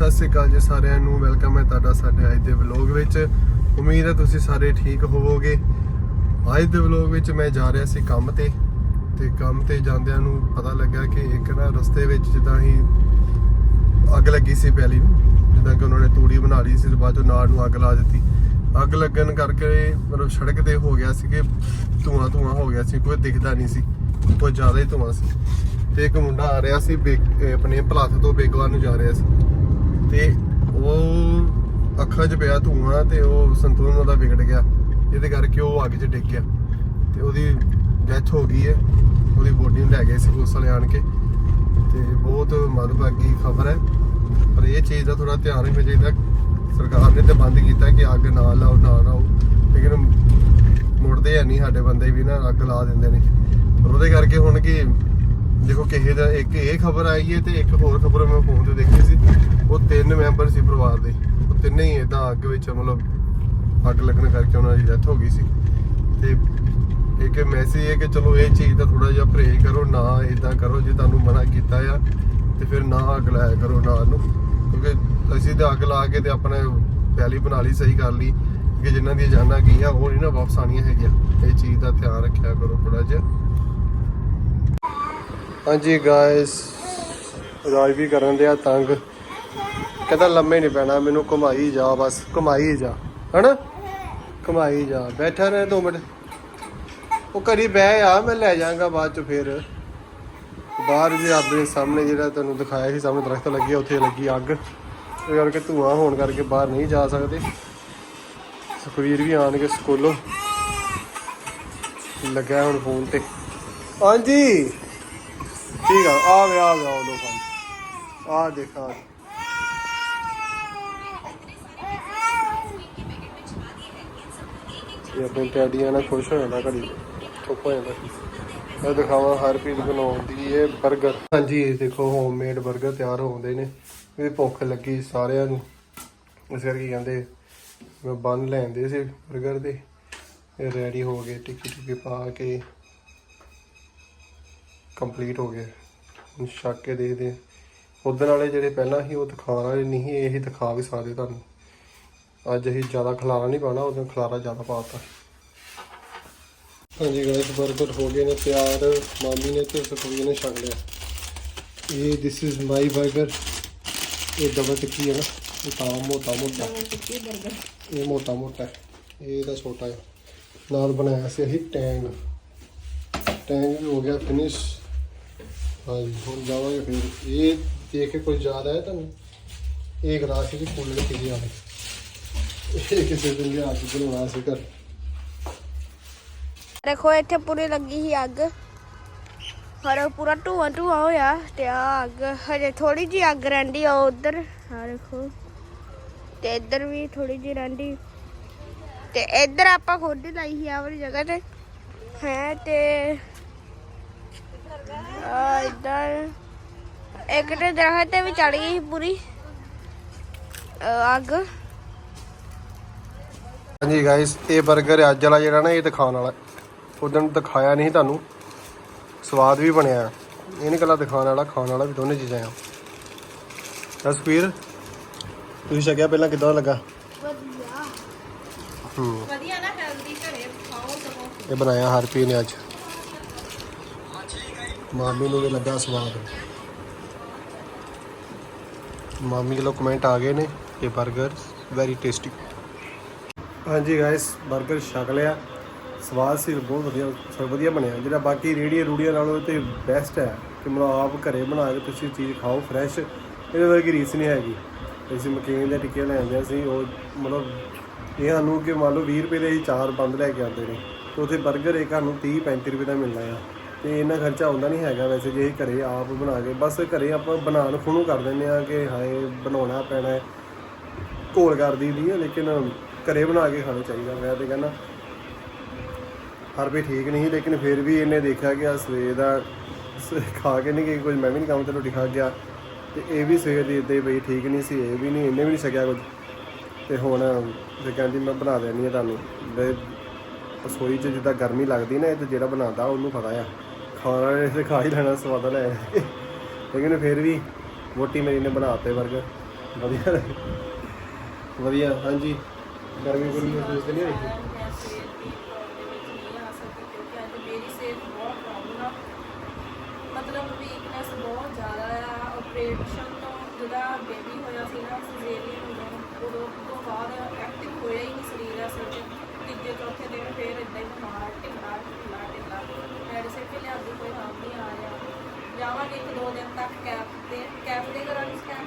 ਸਤਿ ਸ੍ਰੀ ਅਕਾਲ ਜੀ ਸਾਰਿਆਂ ਨੂੰ ਵੈਲਕਮ ਹੈ ਤੁਹਾਡਾ ਸਾਡੇ ਅੱਜ ਦੇ ਵਲੌਗ ਵਿੱਚ। ਉਮੀਦ ਹੈ ਤੁਸੀਂ ਸਾਰੇ ਠੀਕ ਹੋਵੋਗੇ। ਅੱਜ ਦੇ ਵਲੌਗ ਵਿੱਚ ਮੈਂ ਜਾ ਰਿਹਾ ਸੀ ਕੰਮ ਤੇ ਤੇ ਕੰਮ ਤੇ ਜਾਂਦਿਆਂ ਨੂੰ ਪਤਾ ਲੱਗਾ ਕਿ ਇੱਕ ਨਾ ਰਸਤੇ ਵਿੱਚ ਜਿੱਦਾਂ ਹੀ ਅੱਗ ਲੱਗੀ ਸੀ ਪਹਿਲੀ ਨੂੰ, ਜਿੱਦਾਂ ਕਿ ਉਹਨਾਂ ਨੇ ਤੂੜੀ ਬਣਾ ਲਈ ਸੀ ਤੇ ਬਾਅਦ ਚੋਂ ਨਾੜ ਨੂੰ ਅੱਗ ਲਾ ਦਿੱਤੀ। ਅੱਗ ਲੱਗਣ ਕਰਕੇ ਮਤਲਬ ਸੜਕ ਤੇ ਹੋ ਗਿਆ ਸੀ ਕਿ ਧੂਆਂ ਧੂਆਂ ਹੋ ਗਿਆ ਸੀ, ਕੋਈ ਦਿਖਦਾ ਨਹੀਂ ਸੀ ਬਹੁਤ ਜ਼ਿਆਦਾ ਹੀ ਧੂਆਂ ਸੀ। ਤੇ ਇੱਕ ਮੁੰਡਾ ਆ ਰਿਹਾ ਸੀ ਬੇਗ- ਆਪਣੇ ਭਲਾਥ ਤੋਂ ਬੇਗਵਾ ਨੂੰ ਜਾ ਰਿਹਾ ਸੀ। ਤੇ ਉਹ ਅੱਖਾਂ 'ਚ ਪਿਆ ਧੂਆਂ ਤੇ ਉਹ ਸੰਤੁਲਨ ਉਹਦਾ ਵਿਗੜ ਗਿਆ। ਜਿਹਦੇ ਕਰਕੇ ਉਹ ਅੱਗ 'ਚ ਡਿੱਗ ਗਿਆ। ਤੇ ਉਹਦੀ ਡੈਥ ਹੋ ਗਈ ਹੈ। ਉਹਦੀ ਬੋਡੀ ਨੂੰ ਲੈ ਗਏ ਸੀ ਪੁਲਿਸ ਵਾਲੇ ਆਣ ਕੇ। ਤੇ ਬਹੁਤ ਮਦਭਾਗੀ ਖਬਰ ਹੈ। ਪਰ ਇਹ ਚੀਜ਼ ਦਾ ਥੋੜਾ ਧਿਆਨ ਰੱਖਣਾ ਚਾਹੀਦਾ। ਸਰਕਾਰ ਨੇ ਤੇ ਬੰਦ ਕੀਤਾ ਕਿ ਅੱਗ ਨਾ ਲਾਓ ਨਾ ਲਾਓ। ਲੇਕਿਨ ਮੁੜਦੇ ਹੈ ਨਹੀਂ ਸਾਡੇ ਬੰਦੇ ਵੀ ਨਾ, ਅੱਗ ਲਾ ਦਿੰਦੇ ਨੇ। ਪਰ ਉਹਦੇ ਕਰਕੇ ਹੁਣ ਕਿ ਦੇਖੋ ਕਿਸੇ ਦਾ ਇੱਕ ਇਹ ਖਬਰ ਆਈ ਹੈ ਤੇ ਇੱਕ ਹੋਰ ਖਬਰ ਮੈਂ ਫੋਨ ਤੇ ਦੇਖੀ ਸੀ। ਉਹ ਤਿੰਨ ਮੈਂਬਰ ਸੀ ਪਰਿਵਾਰ ਦੇ। ਉਹ ਤਿੰਨੇ ਹੀ ਇਦਾਂ ਅੱਗ ਵਿੱਚ ਮਤਲਬ ਅੱਗ ਲੱਗਣ ਕਰਕੇ ਉਹਨਾਂ ਦੀ ਡੈਥ ਹੋ ਗਈ ਸੀ। ਤੇ ਇੱਕ ਮੈਸੇਜ ਹੈ ਕਿ ਚਲੋ ਇਹ ਚੀਜ਼ ਦਾ ਥੋੜਾ ਜਿਹਾ ਪਰਹੇਜ਼ ਕਰੋ, ਨਾ ਇਦਾਂ ਕਰੋ ਜੇ ਤੁਹਾਨੂੰ ਮਨਾ ਕੀਤਾ ਆ, ਤੇ ਫਿਰ ਨਾ ਅੱਗ ਲਾਇਆ ਕਰੋ ਨਾ ਨੂੰ। ਕਿਉਂਕਿ ਅਸੀਂ ਤਾਂ ਅੱਗ ਲਾ ਕੇ ਤੇ ਆਪਣੇ ਪਹਿਲੀ ਬਣਾ ਲਈ, ਸਹੀ ਕਰ ਲਈ। ਕਿ ਜਿਨ੍ਹਾਂ ਦੀਆਂ ਜਾਨਾਂ ਗਈਆਂ, ਉਹ ਨਹੀਂ ਨਾ ਵਾਪਸ ਆਣੀਆਂ ਹੈਗੀਆਂ। ਇਹ ਚੀਜ਼ ਦਾ ਧਿਆਨ ਰੱਖਿਆ ਕਰੋ ਥੋੜਾ ਜਿਹਾ। ਹਾਂਜੀ ਗਾਇਸ ਰਾਜ ਵੀ ਕਰਨ ਦਿਆ ਤੰਗ। ਕਹਿੰਦਾ ਲੰਮੇ ਨਹੀਂ ਪੈਣਾ, ਮੈਨੂੰ ਘੁਮਾਈ ਜਾ, ਬਸ ਘੁਮਾਈ ਜਾ, ਹਨਾ? ਘੁਮਾਈ ਜਾ, ਬੈਠਾ ਰਹਿ ਦੋ ਮਿੰਟ। ਉਹ ਘਰੀ ਬਹਿ ਆ, ਮੈਂ ਲੈ ਜਾਵਾਂਗਾ ਬਾਅਦ ਚ ਫਿਰ। ਬਾਹਰ ਜੀ ਆਪਣੇ ਸਾਹਮਣੇ ਜਿਹੜਾ ਤੁਹਾਨੂੰ ਦਿਖਾਇਆ ਸੀ, ਸਾਹਮਣੇ ਦਰਖਤ ਲੱਗੇ ਉੱਥੇ ਲੱਗੀ ਅੱਗ। ਉਹ ਕਰਕੇ ਧੂਆਂ ਹੋਣ ਕਰਕੇ ਬਾਹਰ ਨਹੀਂ ਜਾ ਸਕਦੇ। ਸੁਖਵੀਰ ਵੀ ਆਣਗੇ ਸਕੂਲੋਂ। ਲੱਗਿਆ ਹੁਣ ਫੋਨ ਤੇ। ਹਾਂਜੀ! ਠੀਕ ਆ ਆ ਵੇ ਆ ਵੇ, ਆ ਲੋ ਫਲ ਆ ਦੇਖਾ ਇਹ ਆਪਣੇ ਟੈਡੀਆਂ ਨਾਲ ਖੁਸ਼ ਹੋ ਜਾਂਦਾ ਘੜੀ ਚੁੱਪ ਹੋ ਜਾਂਦਾ। ਇਹ ਦਿਖਾਵਾ ਹਰਪ੍ਰੀਤ ਬਣਾਉਂਦੀ ਇਹ 버ਗਰ ਹਾਂਜੀ, ਇਹ ਦੇਖੋ ਹੋਮਮੇਡ 버ਗਰ ਤਿਆਰ ਹੋਉਂਦੇ ਨੇ। ਇਹ ਭੁੱਖ ਲੱਗੀ ਸਾਰਿਆਂ ਨੂੰ। ਇਸ ਕਰਕੇ ਕਹਿੰਦੇ, ਮੈਂ ਬੰਨ ਲੈਂਦੇ ਸੀ 버ਗਰ ਦੇ ਰੈਡੀ ਹੋ ਗਏ ਟਿੱਕੀ ਟਿੱਕੀ ਪਾ ਕੇ। ਕੰਪਲੀਟ ਹੋ ਗਏ। ਛੱਕ ਕੇ ਦੇਖਦੇ ਉਧਰ ਵਾਲੇ ਜਿਹੜੇ ਪਹਿਲਾਂ ਸੀ ਉਹ ਦਿਖਾਉਣ ਵਾਲੇ ਨਹੀਂ ਇਹ ਦਿਖਾ ਵੀ ਸਕਦੇ ਤੁਹਾਨੂੰ। ਅੱਜ ਅਸੀਂ ਜ਼ਿਆਦਾ ਖਲਾਰਾ ਨਹੀਂ ਪਾਣਾ ਉਦੋਂ ਖਲਾਰਾ ਜ਼ਿਆਦਾ ਪਾਤਾ ਹਾਂਜੀ ਗਾਇਸ 버ਗਰ ਹੋ ਗਏ ਨੇ ਤਿਆਰ। ਮਾਮੀ ਨੇ ਤੇ ਸੁਖਵੀਰ ਨੇ ਛਕ ਲਿਆ। ਇਹ ਦਿਸ ਇਜ਼ ਮਾਈ 버ਗਰ ਇਹ ਡਬਲ ਟਿੱਕੀ ਹੈ ਨਾ ਇਹ ਤਾਂ ਮੋਟਾ ਮੋਟਾ। ਇਹ ਮੋਟਾ ਮੋਟਾ ਹੈ। ਇਹ ਤਾਂ ਛੋਟਾ ਹੈ। ਨਾਲ ਬਣਾਇਆ ਸੀ ਅਸੀਂ ਟੈਂਗ। ਟੈਂਗ ਵੀ ਹੋ ਗਿਆ ਫਿਨਿਸ਼ ਹਾਂਜੀ, ਹੁਣ ਜਾਵਾਂਗੇ ਫਿਰ। ਇਹ ਦੇਖ ਕੇ ਕੁਝ ਜ਼ਿਆਦਾ ਹੈ ਤੁਹਾਨੂੰ? ਇਹ ਗਲਾਸ ਵਿੱਚ ਫੁੱਲ ਲਿਖ ਕੇ ਇਹ ਕਿਸੇ ਦਿਨ ਲਿਆ ਕੇ ਬਣਾਉਣਾ ਸੀ ਘਰ। ਦੇਖੋ, ਇੱਥੇ ਪੂਰੀ ਲੱਗੀ ਸੀ ਅੱਗ। ਹਰ ਪੂਰਾ ਧੂਆਂ ਧੂਆਂ ਹੋਇਆ ਤੇ ਆ ਅੱਗ, ਹਜੇ ਥੋੜੀ ਜੀ ਅੱਗ ਰਹਿੰਦੀ ਆ ਉਧਰ। ਆ ਦੇਖੋ। ਤੇ ਇੱਧਰ ਵੀ ਥੋੜੀ ਜੀ ਰਹਿੰਦੀ। ਤੇ ਇੱਧਰ ਆਪਾਂ ਖੁਦ ਲਾਈ ਸੀ ਆ ਵਾਲੀ ਜਗ੍ਹਾ ਤੇ। ਹੈ, ਤੇ ਆ ਇੱਧਰ। ਇੱਕ ਤੇ ਦਰਖਤ ਤੇ ਵੀ ਚੜ ਗਈ ਸੀ ਪੂਰੀ। ਅਹ ਅੱਗ। ਹਾਂਜੀ ਗਾਇਸ ਇਹ 버ਗਰ ਅੱਜ ਵਾਲਾ ਜਿਹੜਾ ਨਾ ਇਹ ਦਿਖਾਉਣ ਵਾਲਾ। ਉਦੋਂ ਦਿਖਾਇਆ ਨਹੀਂ ਤੁਹਾਨੂੰ। ਸਵਾਦ ਵੀ ਬਣਿਆ। ਇਹ ਨਹੀਂ ਕੱਲਾ ਦਿਖਾਉਣ ਵਾਲਾ ਖਾਣ ਵਾਲਾ ਵੀ ਦੋਨੇ ਚੀਜ਼ਾਂ ਆ। ਤਸਵੀਰ ਤੁਸੀਂ ਛਕਿਆ ਪਹਿਲਾਂ ਕਿਦਾਂ ਲੱਗਾ? ਵਧੀਆ। ਹੂੰ। ਵਧੀਆ ਨਾ ਹੈਲਦੀ ਘਰੇ ਖਾਓ ਸਗੋਂ। ਇਹ ਬਣਾਇਆ ਹਰਪੀ ਨੇ ਅੱਜ। ਮਾਮੀ ਨੂੰ ਵੀ ਲੱਗਾ ਸਵਾਦ। ਮਾਮੀ ਦੇ ਕਮੈਂਟ ਆ ਗਏ ਨੇ ਕਿ 버ਗਰ ਵੈਰੀ ਟੇਸਟੀ ਹਾਂਜੀ ਗਾਇਸ 버ਗਰ ਛਕ ਲਿਆ। ਸਵਾਦ ਸੀ, ਬਹੁਤ ਵਧੀਆ ਸਭ ਵਧੀਆ ਬਣਿਆ। ਜਿਹੜਾ ਬਾਕੀ ਰੇੜੀਆਂ ਰੂੜੀਆਂ ਨਾਲੋਂ ਤੇ ਬੈਸਟ ਹੈ ਕਿ ਮਤਲਬ ਆਪ ਘਰੇ ਬਣਾ ਕੇ ਤੁਸੀਂ ਚੀਜ਼ ਖਾਓ ਫਰੈਸ਼ ਇਹਦੇ ਵਰਗੀ ਰੀਸ ਨਹੀਂ ਹੈਗੀ। ਅਸੀਂ ਮਕੀਨ ਦੇ ਟਿੱਕੇ ਲੈ ਆਂਦੇ ਸੀ ਉਹ ਮਤਲਬ ਇਹ ਸਾਨੂੰ ਕਿ ਮੰਨ ਲਓ 20 ਰੁਪਏ ਦੇ ਹੀ ਚਾਰ ਬੰਦ ਲੈ ਕੇ ਆਉਂਦੇ ਨੇ। ਤੇ ਉਥੇ 버ਗਰ ਇੱਕ ਸਾਨੂੰ 30 35 ਰੁਪਏ ਦਾ ਮਿਲਦਾ ਆ। ਤੇ ਇੰਨਾ ਖਰਚਾ ਆਉਂਦਾ ਨਹੀਂ ਹੈਗਾ ਵੈਸੇ ਜੇ ਅਸੀਂ ਘਰੇ ਆਪ ਬਣਾ ਕੇ, ਬਸ ਘਰੇ ਆਪਾਂ ਬਣਾਉਣ ਖੁਣੂ ਕਰ ਦਿੰਦੇ ਆ ਕਿ ਹਾਏ ਬਣਾਉਣਾ ਪੈਣਾ ਹੈ, ਘੋਲ ਕਰ ਦੀ ਹੈ ਲੇਕਿਨ ਘਰੇ ਬਣਾ ਕੇ ਖਾਣਾ ਚਾਹੀਦਾ, ਮੈਂ ਤੇ ਕਹਿੰਦਾ। ਹਰ ਵੀ ਠੀਕ ਨਹੀਂ, ਲੇਕਿਨ ਫਿਰ ਵੀ ਇਹਨੇ ਦੇਖਿਆ ਕਿ ਆ ਸਵੇਰ ਦਾ ਸ- ਖਾ ਕੇ ਨਹੀਂ ਕਿ ਕੁਝ, ਮੈਂ ਵੀ ਨਹੀਂ ਕੰਮ ਤੇ ਰੋਟੀ ਖਾ ਗਿਆ। ਤੇ ਇਹ ਵੀ ਸਵੇਰ ਦੀ ਇੱਦਾਂ ਹੀ ਬਈ ਠੀਕ ਨਹੀਂ ਸੀ, ਇਹ ਵੀ ਨਹੀਂ, ਇਹਨੇ ਵੀ ਨਹੀਂ ਸਕਿਆ ਕੁਝ। ਤੇ ਹੁਣ ਤੇ ਕਹਿੰਦੀ ਮੈਂ ਬਣਾ ਦੇਣੀ ਹੈ ਤੁਹਾਨੂੰ ਰਸੋਈ 'ਚ ਜਿੱਦਾਂ ਗਰਮੀ ਲੱਗਦੀ ਨਾ, ਇਹ ਤੇ ਜਿਹੜਾ ਬਣਾਉਂਦਾ ਉਹਨੂੰ ਪਤਾ ਆ। ਖਾਣਾ ਇਹ ਖਾ ਹੀ ਲੈਣਾ, ਸਵਾਦ ਲੈ ਲੇਕਿਨ ਫਿਰ ਵੀ ਵੋਟੀ ਮੇਰੀ ਨੇ ਬਣਾਤੇ ਵਰਗ ਵਧੀਆ ਰਹੇ। ਵਧੀਆ, ਹਾਂਜੀ। ਗਰਮੀ ਗੁਰਮੀ ਮਹਿਸੂਸ ਨਹੀਂ ਹੋਈ? ਮਤਲਬ ਵੀਕਨੈਸ ਬਹੁਤ ਜ਼ਿਆਦਾ ਆ। ਆਪਰੇਸ਼ਨ ਤੋਂ ਜਿਹੜਾ ਬੇਬੀ ਹੋਇਆ ਸੀ ਨਾ ਸਿਜ਼ੇਰੀਅਨ ਉਦੋਂ ਉਦੋਂ ਤੋਂ ਬਾਅਦ ਐਕਟਿਵ ਹੋਇਆ ਹੀ ਨਹੀਂ ਸਰੀਰ ਅਸਲ 'ਚ। ਤੀਜੇ, ਚੌਥੇ ਦਿਨ ਫੇਰ ਇਦਾਂ ਹੀ ਬਿਮਾਰ ਢਿੱਲਾ ਢਿੱਲਾ ਢਿੱਲਾ ਮੈਡੀਸਿਨ ਕਿ ਲਿਆਂਦੀ ਕੋਈ ਹਾਲ ਨਹੀਂ ਆ ਰਿਹਾ ਜਾਵਾਂਗੇ ਇੱਕ ਦੋ ਦਿਨ ਤੱਕ ਕੈਪ ਤੇ ਕੈਪ ਦੇ ਕਰਾਂਗੇ ਸਕੈਨ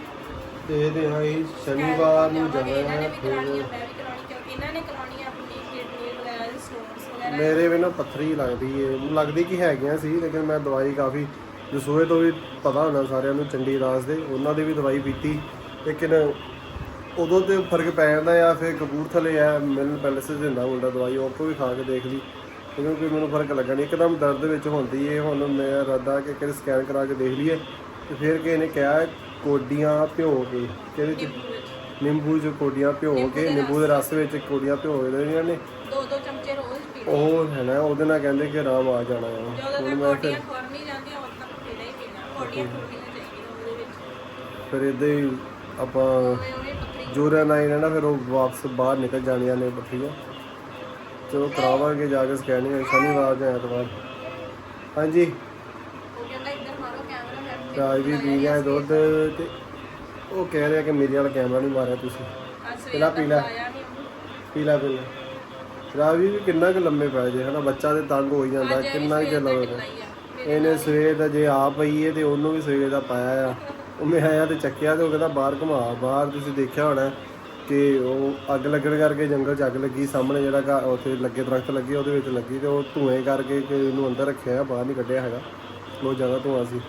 ਤੇ ਇਹਦੇ ਹਾਂ ਸ਼ਨੀਵਾਰ ਨੂੰ ਜਾਣਾ ਇਹਨਾਂ ਨੇ ਹੈ ਵੀ ਕਰਾਉਣੀ ਆ ਮੈਂ ਵੀ ਕਰਾਉਣੀ ਕਿਉਂਕਿ ਇਹਨਾਂ ਨੇ ਕਰਾਉਣੀ ਆ ਆਪਣੀ ਕਿਡਨੀ ਵਗੈਰਾ ਦੇ ਸਟੋਨਸ ਵਗੈਰਾ। ਮੇਰੇ ਵੀ ਨਾ ਪੱਥਰੀ ਲੱਗਦੀ ਏ ਲੱਗਦੀ ਕਿ ਹੈਗੀਆਂ ਸੀ ਲੇਕਿਨ ਮੈਂ ਦਵਾਈ ਕਾਫੀ ਦਸੂਏ ਤੋਂ ਵੀ ਪਤਾ ਹੋਣਾ ਸਾਰਿਆਂ ਨੂੰ ਚੰਡੀ ਰਾਜ ਦੇ ਉਹਨਾਂ ਦੀ ਵੀ ਦਵਾਈ ਪੀਤੀ ਲੇਕਿਨ ਉਦੋਂ ਤੇ ਫ਼ਰਕ ਪੈ ਜਾਂਦਾ ਆ ਫਿਰ ਕਪੂਰਥਲੇ ਆ ਮਿਲ ਪੈਲਸ ਦਿੰਦਾ ਮੁੰਡਾ ਦਵਾਈ ਉਹ ਤੋਂ ਵੀ ਖਾ ਕੇ ਦੇਖ ਲਈ ਕਿਉਂਕਿ ਮੈਨੂੰ ਫ਼ਰਕ ਲੱਗਾ ਨਹੀਂ ਇੱਕਦਮ ਦਰਦ ਵਿੱਚ ਹੁੰਦੀ ਏ ਹੁਣ ਮੈਂ ਇਰਾਦਾ ਕਿ ਕਿਹੜੇ ਸਕੈਨ ਕਰਾ ਕੇ ਦੇਖ ਲਈਏ ਤੇ ਫਿਰ ਕਿਸੇ ਨੇ ਕਿਹਾ ਕੋਡੀਆਂ ਭਿਓ ਕੇ ਕਿਹਦੇ ਚ? ਨਿੰਬੂ ਚ ਕੋਡੀਆਂ ਭਿਓ ਕੇ ਨਿੰਬੂ ਦੇ ਰਸ ਵਿੱਚ ਕੋਡੀਆਂ ਭਿਓ ਕੇ ਦੇਣੀਆਂ ਨੇ। ਦੋ ਦੋ ਚਮਚੇ ਰੋਜ਼ ਪੀ ਉਹ ਹੈ ਨਾ ਉਹਦੇ ਨਾਲ ਕਹਿੰਦੇ ਕਿ ਆਰਾਮ ਆ ਜਾਣਾ ਜਦੋਂ ਹੁਣ ਮੈਂ ਪੀਣਾ ਹੀ ਪੀਣਾ। ਫਿਰ ਇਦਾਂ ਹੀ ਆਪਾਂ ਜੋਰਾਂ ਨਾਲ ਹੀ ਨਾ ਫਿਰ ਉਹ ਵਾਪਸ ਬਾਹਰ ਨਿਕਲ ਜਾਣੀਆਂ ਨੇ ਬੱਠੀਆਂ ਚਲੋ ਕਰਾਵਾਂਗੇ ਜਾ ਕੇ ਸਕੈਨਿੰਗ ਸ਼ਨੀਵਾਰ ਜਾਂ ਐਤਵਾਰ। ਹਾਂਜੀ ਉਹ ਕਹਿੰਦਾ ਇੱਧਰ ਮਾਰੋ ਰਾਜ ਵੀ ਪੀ ਗਿਆ ਦੁੱਧ ਤੇ ਉਹ ਕਹਿ ਰਿਹਾ ਕਿ ਮੇਰੇ ਵਾਲਾ ਕੈਮਰਾ ਨਹੀਂ ਮਾਰਿਆ ਤੁਸੀਂ। ਪਹਿਲਾਂ ਪੀ ਲੈ। ਆਇਆ ਨਹੀਂ ਉਹਨੂੰ ਪੀਲਾ ਪੀਲਾ। ਰਾਵੀ ਵੀ ਕਿੰਨਾ ਕੁ ਲੰਮੇ ਪੈ ਜੇ ਹਨਾ? ਬੱਚਾ ਤੇ ਤੰਗ ਹੋ ਹੀ ਜਾਂਦਾ ਕਿੰਨਾ ਕੁ ਚਿਰ ਆ। ਇਹਨੇ ਸਵੇਰ ਦਾ ਜੇ ਆ ਪਈ ਏ ਤੇ ਉਹਨੂੰ ਵੀ ਸਵੇਰ ਦਾ ਪਾਇਆ ਆ। ਉਹ ਮੈਂ ਆਇਆ ਤੇ ਚੱਕਿਆ ਤੇ ਉਹ ਕਹਿੰਦਾ ਬਾਹਰ ਘੁਮਾ ਬਾਹਰ ਤੁਸੀਂ ਦੇਖਿਆ ਹੋਣਾ ਕਿ ਉਹ ਅੱਗ ਲੱਗਣ ਕਰਕੇ ਜੰਗਲ 'ਚ ਅੱਗ ਲੱਗੀ ਸਾਹਮਣੇ ਜਿਹੜਾ ਘਰ ਉੱਥੇ ਲੱਗੇ ਦਰਖਤ ਲੱਗੇ ਉਹਦੇ ਵਿੱਚ ਲੱਗੀ ਤੇ ਉਹ ਧੂਏ ਕਰਕੇ ਕਿ ਇਹਨੂੰ ਅੰਦਰ ਰੱਖਿਆ ਬਾਹਰ ਨਹੀਂ ਕੱਢਿਆ ਹੈਗਾ। ਬਹੁਤ ਜ਼ਿਆਦਾ ਧੂਆਂ ਸੀ।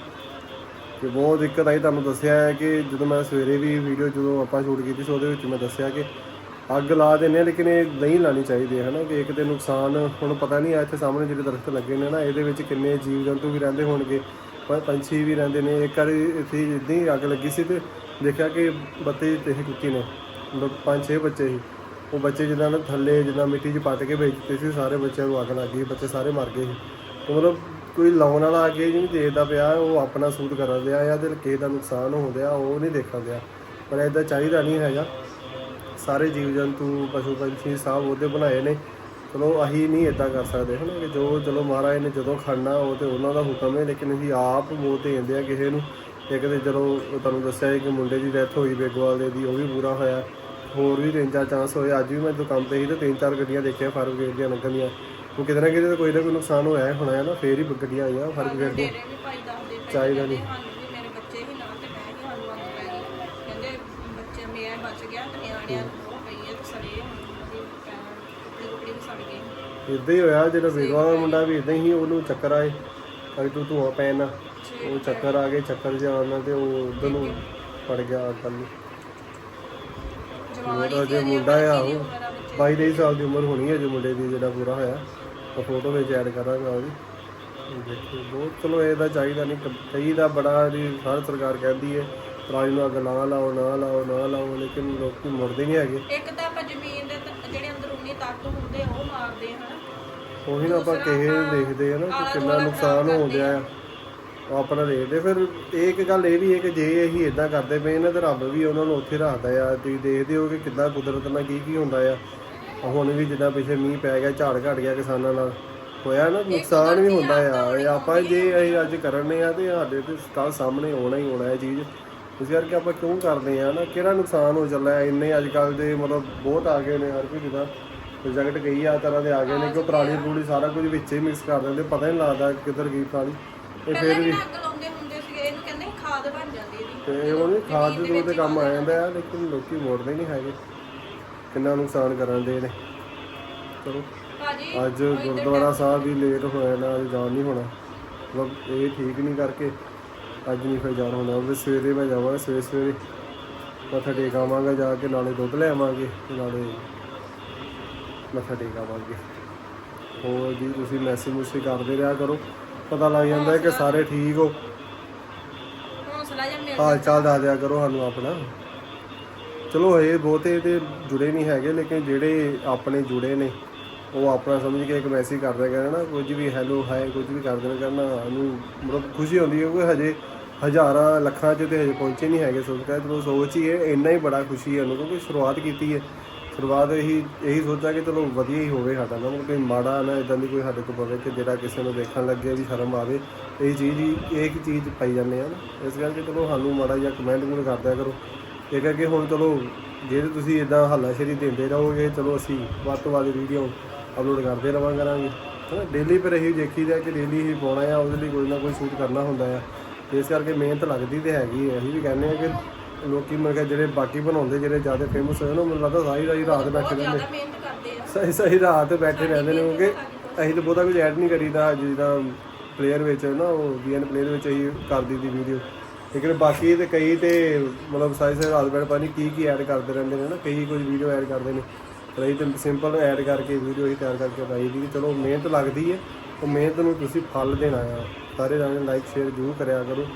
ਕਿ ਬਹੁਤ ਦਿੱਕਤ ਆਈ। ਤੁਹਾਨੂੰ ਦੱਸਿਆ ਹੈ ਕਿ ਜਦੋਂ ਮੈਂ ਸਵੇਰੇ ਵੀ ਵੀਡੀਓ ਜਦੋਂ ਆਪਾਂ ਸ਼ੂਟ ਕੀਤੀ ਸੀ, ਉਹਦੇ ਵਿੱਚ ਮੈਂ ਦੱਸਿਆ ਕਿ ਅੱਗ ਲਾ ਦਿੰਦੇ ਆ ਲੇਕਿਨ ਇਹ ਨਹੀਂ ਲਾਣੀ ਚਾਹੀਦੀ ਹੈ ਨਾ ਕਿ ਇੱਕ ਤੇ ਨੁਕਸਾਨ ਹੁਣ ਪਤਾ ਨਹੀਂ ਆ, ਇੱਥੇ ਸਾਹਮਣੇ ਜਿਹੜੇ ਦਰਖਤ ਲੱਗੇ ਨੇ ਨਾ, ਇਹਦੇ ਵਿੱਚ ਕਿੰਨੇ ਜੀਵ ਜੰਤੂ ਵੀ ਰਹਿੰਦੇ ਹੋਣਗੇ ਪਰ ਪੰਛੀ ਵੀ ਰਹਿੰਦੇ ਨੇ। ਇੱਕ ਵਾਰੀ ਇੱਥੇ ਇਦਾਂ ਹੀ ਅੱਗ ਲੱਗੀ ਸੀ ਤੇ ਦੇਖਿਆ ਕਿ ਬੱਤੇ ਤੇ ਕੁੱਤੀ ਨੇ, ਮਤਲਬ ਪੰਜ ਛੇ ਬੱਚੇ ਸੀ। ਉਹ ਬੱਚੇ ਜਿੱਦਾਂ ਨਾ ਥੱਲੇ ਜਿੱਦਾਂ ਮਿੱਟੀ 'ਚ ਪੱਟ ਕੇ ਵੇਚ ਦਿੱਤੇ ਸੀ, ਸਾਰੇ ਬੱਚਿਆਂ ਨੂੰ ਅੱਗ ਲੱਗ ਗਈ, ਬੱਚੇ ਸਾਰੇ ਮਰ ਗਏ ਸੀ। ਮਤਲਬ ਕੋਈ ਲਾਉਣ ਵਾਲਾ ਅੱਗੇ ਨਹੀਂ ਦੇਖਦਾ ਪਿਆ, ਉਹ ਆਪਣਾ ਸੂਦ ਕਰਨ ਦਿਆ ਜਾਂ ਤੇ ਕਿਸੇ ਦਾ ਨੁਕਸਾਨ ਹੋ ਰਿਹਾ ਉਹ ਨਹੀਂ ਦੇਖਣ ਦਿਆ ਪਰ ਇਦਾਂ ਚਾਹੀਦਾ ਨਹੀਂ ਹੈਗਾ। ਸਾਰੇ ਜੀਵ ਜੰਤੂ ਪਸ਼ੂ ਪੰਛੀ ਸਭ ਉਹਦੇ ਬਣਾਏ ਨੇ। ਚਲੋ, ਅਸੀਂ ਨਹੀਂ ਇਦਾਂ ਕਰ ਸਕਦੇ, ਹਨਾ, ਕਿ ਜੋ, ਚਲੋ, ਮਹਾਰਾਜ ਨੇ ਜਦੋਂ ਖੜਨਾ, ਉਹ ਤੇ ਉਹਨਾਂ ਦਾ ਹੁਕਮ ਹੈ, ਲੇਕਿਨ ਅਸੀਂ ਆਪ ਮੋਹ ਤੇ ਜਾਂਦੇ ਆ ਕਿਸੇ ਨੂੰ। ਇੱਕ ਤੇ ਜਦੋਂ ਤੁਹਾਨੂੰ ਦੱਸਿਆ ਸੀ ਕਿ ਮੁੰਡੇ ਦੀ ਡੈਥ ਹੋਈ, ਬੇਗਵਾਲ ਦੇ ਦੀ, ਉਹ ਵੀ ਪੂਰਾ ਹੋਇਆ। ਹੋਰ ਵੀ ਤਿੰਨ ਚਾਰ ਚਾਂਸ ਹੋਏ। ਅੱਜ ਵੀ ਮੈਂ ਦੁਕਾਨ ਤੇ ਹੀ ਤੇ ਤਿੰਨ ਚਾਰ ਗੱਡੀਆਂ ਦੇਖੀਆਂ, ਫਾਇਰ ਬ੍ਰਿਗੇਡ ਦੀਆਂ ਲੱਗਣ ਦੀਆਂ ਉਹ ਕਿਤੇ ਨਾ ਕਿਤੇ ਤਾਂ ਕੋਈ ਨਾ ਕੋਈ ਨੁਕਸਾਨ ਹੋਇਆ ਹੀ ਹੋਣਾ ਹੈ ਨਾ ਫੇਰ ਹੀ ਗੱਡੀਆਂ ਆਈਆਂ ਵੀ ਭਾਈ ਦੱਸਦੇ ਪਏ ਚਾਹੀਦਾ ਸਾਨੂੰ ਵੀ ਮੇਰੇ ਬੱਚੇ ਹੀ ਨਾਲ ਤੇ ਮੈਂ ਹੀ ਸਾਨੂੰ ਅੱਗ ਪੈ ਗਈ। ਕਹਿੰਦੇ ਬੱਚੇ ਮੇਰਾ ਬਚ ਗਿਆ ਤੇ ਨਿਆਣਿਆਂ ਨੂੰ ਉਹ ਪਈ ਹੈ ਤੇ ਸੜੇ ਕੱਪੜੇ ਕੁਪੜੇ ਵੀ ਸੜ ਗਏ ਇਦਾਂ ਹੀ ਹੋਇਆ ਜਿਹੜਾ ਬੇਗਵਾਲ ਦਾ ਮੁੰਡਾ ਵੀ ਇਦਾਂ ਹੀ ਉਹਨੂੰ ਚੱਕਰ ਆਏ ਅਰੇ ਤੂੰ ਧੂਆ ਪੈਣ ਉਹ ਚੱਕਰ ਆ ਗਏ ਚੱਕਰ ਜਿਹਾ ਨਾਲ ਤੇ ਉਹ ਉਧਰ ਨੂੰ ਪੜ ਗਿਆ ਅੱਗ ਨੂੰ। ਜਵਾਨ ਉਹਦਾ ਜੇ ਮੁੰਡਾ ਆ ਉਹ 22 23 ਸਾਲ ਦੀ ਉਮਰ ਹੋਣੀ ਹੈ ਜੋ ਮੁੰਡੇ ਦੀ ਜਿਹੜਾ ਪੂਰਾ ਹੋਇਆ। ਉਹ ਫੋਟੋ ਵਿੱਚ ਐਡ ਕਰਾਂਗਾ ਉਹ ਵੀ। ਦੇਖੋ ਬਹੁਤ ਚਲੋ ਇਹਦਾ ਚਾਹੀਦਾ ਨਹੀਂ ਕਈ ਦਾ ਬੜਾ ਦੀ ਹਰ ਸਰਕਾਰ ਕਹਿੰਦੀ ਹੈ ਪਰਾਲੀ ਨੂੰ ਅੱਗ ਨਾ ਲਾਓ ਨਾ ਲਾਓ ਨਾ ਲਾਓ ਲੇਕਿਨ ਲੋਕੀ ਮੁੜਦੇ ਨਹੀਂ ਹੈਗੇ। ਇੱਕ ਤਾਂ ਆਪਾਂ ਜ਼ਮੀਨ ਦੇ ਤ- ਜਿਹੜੇ ਅੰਦਰੂਨੀ ਤੱਤ ਹੁੰਦੇ ਆ, ਉਹ ਮਾਰਦੇ ਆ ਹਨਾ। ਉਹੀ ਨਾ ਆਪਾਂ ਕਿਸੇ ਨੂੰ ਦੇਖਦੇ ਆ ਨਾ ਕਿ ਕਿੰਨਾ ਨੁਕਸਾਨ ਹੋ ਗਿਆ ਆ। ਉਹ ਆਪਣਾ ਦੇਖਦੇ ਫਿਰ ਇਹ ਇੱਕ ਗੱਲ ਇਹ ਵੀ ਹੈ ਕਿ ਜੇ ਅਸੀਂ ਇਦਾਂ ਕਰਦੇ ਪਏ ਨੇ ਤਾਂ ਰੱਬ ਵੀ ਉਹਨਾਂ ਨੂੰ ਉੱਥੇ ਰੱਖਦਾ ਆ। ਤੁਸੀਂ ਦੇਖਦੇ ਹੋ ਕਿ ਕਿੱਦਾਂ ਕੁਦਰਤ ਨਾਲ ਕੀ ਕੀ ਹੁੰਦਾ ਆ। ਹੁਣ ਵੀ ਜਿੱਦਾਂ ਪਿਛੇ ਮੀਂਹ ਪੈ ਗਿਆ ਝਾੜ ਘਟ ਗਿਆ ਕਿਸਾਨਾਂ ਨਾਲ ਹੋਇਆ ਨਾ ਨੁਕਸਾਨ ਵੀ ਹੁੰਦਾ ਆ। ਇਹ ਆਪਾਂ ਜੇ ਅਸੀਂ ਅੱਜ ਕਰਨੇ ਆ ਤੇ ਸਾਡੇ ਤੇ ਕੱਲ ਸਾਹਮਣੇ ਆਉਣਾ ਹੀ ਆਉਣਾ ਇਹ ਚੀਜ਼। ਇਸ ਕਰਕੇ ਆਪਾਂ ਕਿਉਂ ਕਰਦੇ ਆ ਨਾ? ਕਿਹੜਾ ਨੁਕਸਾਨ ਹੋ ਚੱਲਿਆ? ਇੰਨੇ ਅੱਜ ਕੱਲ ਦੇ ਮਤਲਬ ਬਹੁਤ ਆ ਗਏ ਨੇ ਹਰ ਕੋਈ ਜਿੱਦਾਂ ਪ੍ਰੋਜੈਕਟ ਕਈ ਆ ਤਰ੍ਹਾਂ ਦੇ ਆ ਗਏ ਨੇ ਕਿ ਉਹ ਪਰਾਲੀ ਪਰੂਲੀ ਸਾਰਾ ਕੁਝ ਵਿੱਚ ਹੀ ਮਿਕਸ ਕਰ ਦਿੰਦੇ ਪਤਾ ਹੀ ਨਹੀਂ ਲੱਗਦਾ ਕਿੱਧਰ ਗਈ ਪਰਾਲੀ ਇਹ ਫਿਰ ਵੀ ਅੱਗ ਲਾਉਂਦੇ ਹੁੰਦੇ ਸੀਗੇ ਇਹਨੂੰ ਕਹਿੰਦੇ ਸੀ ਖਾਦ ਬਣ ਜਾਂਦੀ ਇਹਦੀ। ਤੇ ਖਾਦ ਦੇ ਤੇ ਕੰਮ ਆ ਜਾਂਦਾ ਆ ਲੇਕਿਨ ਲੋਕੀ ਮੋੜਦੇ ਨਹੀਂ ਹੈਗੇ। ਕਿੰਨਾ ਨੁਕਸਾਨ ਕਰਨ ਦੇ ਨੇ। ਚਲੋ ਅੱਜ ਗੁਰਦੁਆਰਾ ਸਾਹਿਬ ਵੀ ਲੇਟ ਹੋਇਆ ਨਾ ਅੱਜ ਜਾਣ ਨਹੀਂ ਹੋਣਾ। ਮਤਲਬ ਇਹ ਠੀਕ ਨਹੀਂ ਕਰਕੇ ਅੱਜ ਨਹੀਂ ਫਿਰ ਜਾਣ ਹੋਣਾ। ਉਹ ਸਵੇਰੇ ਮੈਂ ਜਾਵਾਂਗਾ ਸਵੇਰੇ ਸਵੇਰੇ ਮੱਥਾ ਟੇਕ ਆਵਾਂਗਾ ਜਾ ਕੇ ਨਾਲੇ ਦੁੱਧ ਲੈ ਆਵਾਂਗੇ ਨਾਲੇ ਮੱਥਾ ਟੇਕ ਆਵਾਂਗੇ। ਹੋਰ ਜੀ ਤੁਸੀਂ ਮੈਸੇਜ ਮੁਸੇਜ ਕਰਦੇ ਰਿਹਾ ਕਰੋ। ਪਤਾ ਲੱਗ ਜਾਂਦਾ ਕਿ ਸਾਰੇ ਠੀਕ ਹੋ। ਹੌਸਲਾ ਹਾਲ ਚਾਲ ਦੱਸ ਦਿਆ ਕਰੋ ਸਾਨੂੰ ਆਪਣਾ। ਚਲੋ ਇਹ ਬਹੁਤੇ ਤੇ ਜੁੜੇ ਨਹੀਂ ਹੈਗੇ, ਲੇਕਿਨ ਜਿਹੜੇ ਆਪਣੇ ਜੁੜੇ ਨੇ, ਉਹ ਆਪਣਾ ਸਮਝ ਕੇ ਇੱਕ ਮੈਸੇਜ ਕਰਦੇ ਕਰਨਾ ਕੁਝ ਵੀ ਹੈਲੋ ਹਾਏ ਕੁਝ ਵੀ ਕਰਦੇ ਨੇ ਕਰਨਾ, ਸਾਨੂੰ ਮਤਲਬ ਖੁਸ਼ੀ ਹੁੰਦੀ ਹੈ ਕਿ ਹਜੇ ਹਜ਼ਾਰਾਂ ਲੱਖਾਂ 'ਚ ਤੇ ਹਜੇ ਪਹੁੰਚੇ ਨਹੀਂ ਹੈਗੇ ਸਬਸਕ੍ਰਾਈਬ ਚਲੋ ਸੋਚ ਹੀ ਹੈ ਇੰਨਾ ਹੀ ਬੜਾ ਖੁਸ਼ੀ ਹੈ ਉਹਨੂੰ, ਕਿਉਂਕਿ ਸ਼ੁਰੂਆਤ ਕੀਤੀ ਹੈ। ਸ਼ੁਰੂਆਤ ਇਹੀ ਇਹੀ ਸੋਚਿਆ ਕਿ ਚਲੋ ਵਧੀਆ ਹੀ ਹੋਵੇ ਸਾਡਾ ਨਾ ਮਤਲਬ ਕੋਈ ਮਾੜਾ ਨਾ ਇਦਾਂ ਦੀ ਕੋਈ ਸਾਡੇ ਕੋਲ ਪਵੇ ਕਿ ਜਿਹੜਾ ਕਿਸੇ ਨੂੰ ਦੇਖਣ ਲੱਗੇ ਵੀ ਸ਼ਰਮ ਆਵੇ, ਇਹ ਚੀਜ਼ ਹੀ, ਇਹ ਇੱਕ ਚੀਜ਼ ਪਾਈ ਜਾਂਦੇ ਆ ਨਾ। ਇਸ ਕਰਕੇ ਚਲੋ ਸਾਨੂੰ ਮਾੜਾ ਜਿਹਾ ਕਮੈਂਟ ਕਮੈਂਟ ਕਰ ਦਿਆ ਕਰੋ। ਇਹ ਕਰਕੇ ਹੁਣ ਚਲੋ ਜੇ ਤੁਸੀਂ ਇਦਾਂ ਹੱਲਾਸ਼ੇਰੀ ਦਿੰਦੇ ਰਹੋਗੇ ਚਲੋ ਅਸੀਂ ਵੱਧ ਤੋਂ ਵੱਧ ਵੀਡੀਓ ਅਪਲੋਡ ਕਰਦੇ ਰਵਾਂ ਕਰਾਂਗੇ। ਹਨਾ ਡੇਲੀ ਪਰ ਇਹੀ ਦੇਖੀਦਾ ਕਿ ਡੇਲੀ ਹੀ ਪਾਉਣਾ ਆ ਉਹਦੇ ਲਈ ਕੋਈ ਨਾ ਕੋਈ ਸ਼ੂਟ ਕਰਨਾ ਹੁੰਦਾ ਆ। ਇਸ ਕਰਕੇ ਮਿਹਨਤ ਲੱਗਦੀ ਤੇ ਹੈਗੀ ਹੈ ਅਸੀਂ ਵੀ ਕਹਿੰਦੇ ਆ ਕਿ ਲੋਕੀ ਮਰ ਕੇ ਜਿਹੜੇ ਬਾਕੀ ਬਣਾਉਂਦੇ ਜਿਹੜੇ ਜ਼ਿਆਦਾ ਫੇਮਸ ਹੋਏ ਨਾ ਮੈਨੂੰ ਲੱਗਦਾ ਸਾਰੀ ਸਾਰੀ ਰਾਤ ਬੈਠੇ ਰਹਿੰਦੇ। ਸਹੀ ਸਹੀ ਰਾਤ ਬੈਠੇ ਰਹਿੰਦੇ ਨੇ ਕਿਉਂਕਿ ਅਸੀਂ ਤਾਂ ਬਹੁਤਾ ਕੁਝ ਐਡ ਨਹੀਂ ਕਰੀਦਾ ਜਿੱਦਾਂ ਪਲੇਅਰ ਵਿੱਚ ਨਾ ਉਹ ਬੀਐਨ ਪਲੇਅਰ ਵਿੱਚ ਅਸੀਂ ਕਰਦੀ ਦੀ ਵੀਡੀਓ। ਲੇਕਿਨ ਬਾਕੀ ਤੇ ਕਈ ਤੇ ਮਤਲਬ ਸਾਰੀ ਸਾਰੀ ਰਾਤ ਬੈਠ ਪਾਣੀ ਕੀ ਕੀ ਐਡ ਕਰਦੇ ਰਹਿੰਦੇ ਨੇ ਨਾ, ਕਈ ਕੁਝ ਵੀਡੀਓ ਐਡ ਕਰਦੇ ਨੇ। ਪਰ ਅਸੀਂ ਤਾਂ ਸਿੰਪਲ ਐਡ ਕਰਕੇ ਵੀਡੀਓ ਹੀ ਤਿਆਰ ਕਰਕੇ ਪਾਈ ਦੀ ਚਲੋ ਮਿਹਨਤ ਲੱਗਦੀ ਹੈ ਉਹ ਮਿਹਨਤ ਨੂੰ ਤੁਸੀਂ ਫਲ ਦੇਣਾ ਆ। ਸਾਰੇ ਜਾਣੇ ਲਾਈਕ ਸ਼ੇਅਰ ਜ਼ਰੂਰ ਕਰਿਆ ਕਰੋ।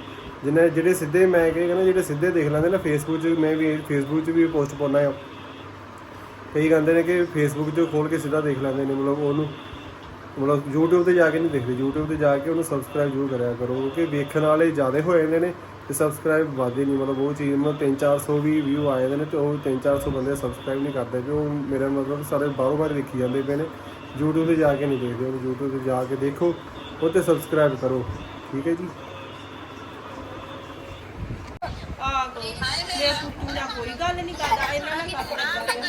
ਜਿਹਨੇ ਜਿਹੜੇ ਸਿੱਧੇ ਮੈਂ ਕਹੇ ਕਹਿੰਦਾ ਜਿਹੜੇ ਸਿੱਧੇ ਦੇਖ ਲੈਂਦੇ ਨਾ ਫੇਸਬੁੱਕ 'ਚ ਮੈਂ ਵੀ ਫੇਸਬੁੱਕ 'ਚ ਵੀ ਪੋਸਟ ਪਾਉਣਾ ਆ। ਕਈ ਕਹਿੰਦੇ ਨੇ ਕਿ ਫੇਸਬੁੱਕ 'ਚ ਖੋਲ ਕੇ ਸਿੱਧਾ ਦੇਖ ਲੈਂਦੇ ਨੇ, ਮਤਲਬ ਉਹਨੂੰ ਮਤਲਬ YouTube ਤੇ ਜਾ ਕੇ ਨਹੀਂ ਦੇਖਦੇ। YouTube ਤੇ ਜਾ ਕੇ ਉਹਨੂੰ ਸਬਸਕ੍ਰਾਈਬ ਜ਼ਰੂਰ ਕਰਿਆ ਕਰੋ, ਕਿਉਂਕਿ ਵੇਖਣ ਵਾਲੇ ਜ਼ਿਆਦਾ ਹੋ ਜਾਂਦੇ ਨੇ ਤੇ ਸਬਸਕ੍ਰਾਈਬ ਵੱਧਦੇ ਨਹੀਂ ਮਤਲਬ ਉਹ ਚੀਜ਼ ਮਤਲਬ 3-400 ਵੀ ਵਿਊ ਆਏ ਨੇ ਤੇ ਉਹ 3-400 ਬੰਦੇ ਸਬਸਕ੍ਰਾਈਬ ਨਹੀਂ ਕਰਦੇ ਕਿ ਉਹ ਮੇਰਾ ਮਤਲਬ ਸਾਰੇ ਬਾਹਰੋਂ ਬਾਹਰ ਦੇਖੀ ਜਾਂਦੇ ਪਏ ਨੇ। YouTube ਤੇ ਜਾ ਕੇ ਨਹੀਂ ਦੇਖਦੇ ਉਹ, YouTube ਤੇ ਜਾ ਕੇ ਦੇਖੋ, ਉਹ ਤੇ ਸਬਸਕ੍ਰਾਈਬ ਕਰੋ, ਠੀਕ ਹੈ ਜੀ? ਆ ਗੋ ਮੇਰੇ ਪੁੱਤੂ ਨਾਲ ਕੋਈ ਗੱਲ ਨਹੀਂ ਕਰਦਾ ਇਹਨਾਂ ਨਾਲ ਕੱਪ ਲੱਗਾ ਤੇ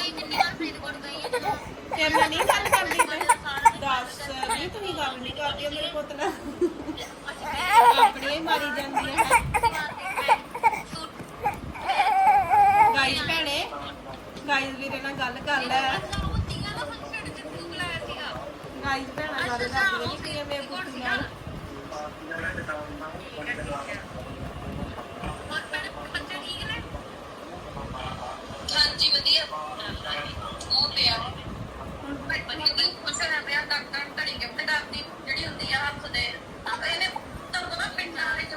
ਮੈਂ ਨਹੀਂ ਗੱਲ ਕਰਦੀ ਮੈਂ ਦੱਸ, ਨਹੀਂ, ਤੁਸੀਂ ਗੱਲ ਨਹੀਂ ਕਰਦੀ ਮੇਰੇ ਪੁੱਤ ਨਾਲ। ਆਪਣੀ ਮਾਰੀ ਜਾਂਦੀ ਹੈ। ਹਾਂਜੀ ਵਧੀਆ ਉਹ ਪਿਆ ਬੰਦੇ ਨੂੰ ਕੁਛ ਨਾ ਪਿਆ ਤਾਂ ਤਾਂ ਤੜੀ ਕਿੱਥੇ ਕਰਦੀ ਜਿਹੜੀ ਹੁੰਦੀ ਆ ਹੱਥ ਦੇ ਤਾਂ ਇਹਨੇ ਤੁਹਾਨੂੰ ਪਤਾ ਪਿੰਡਾਂ ਵਿੱਚ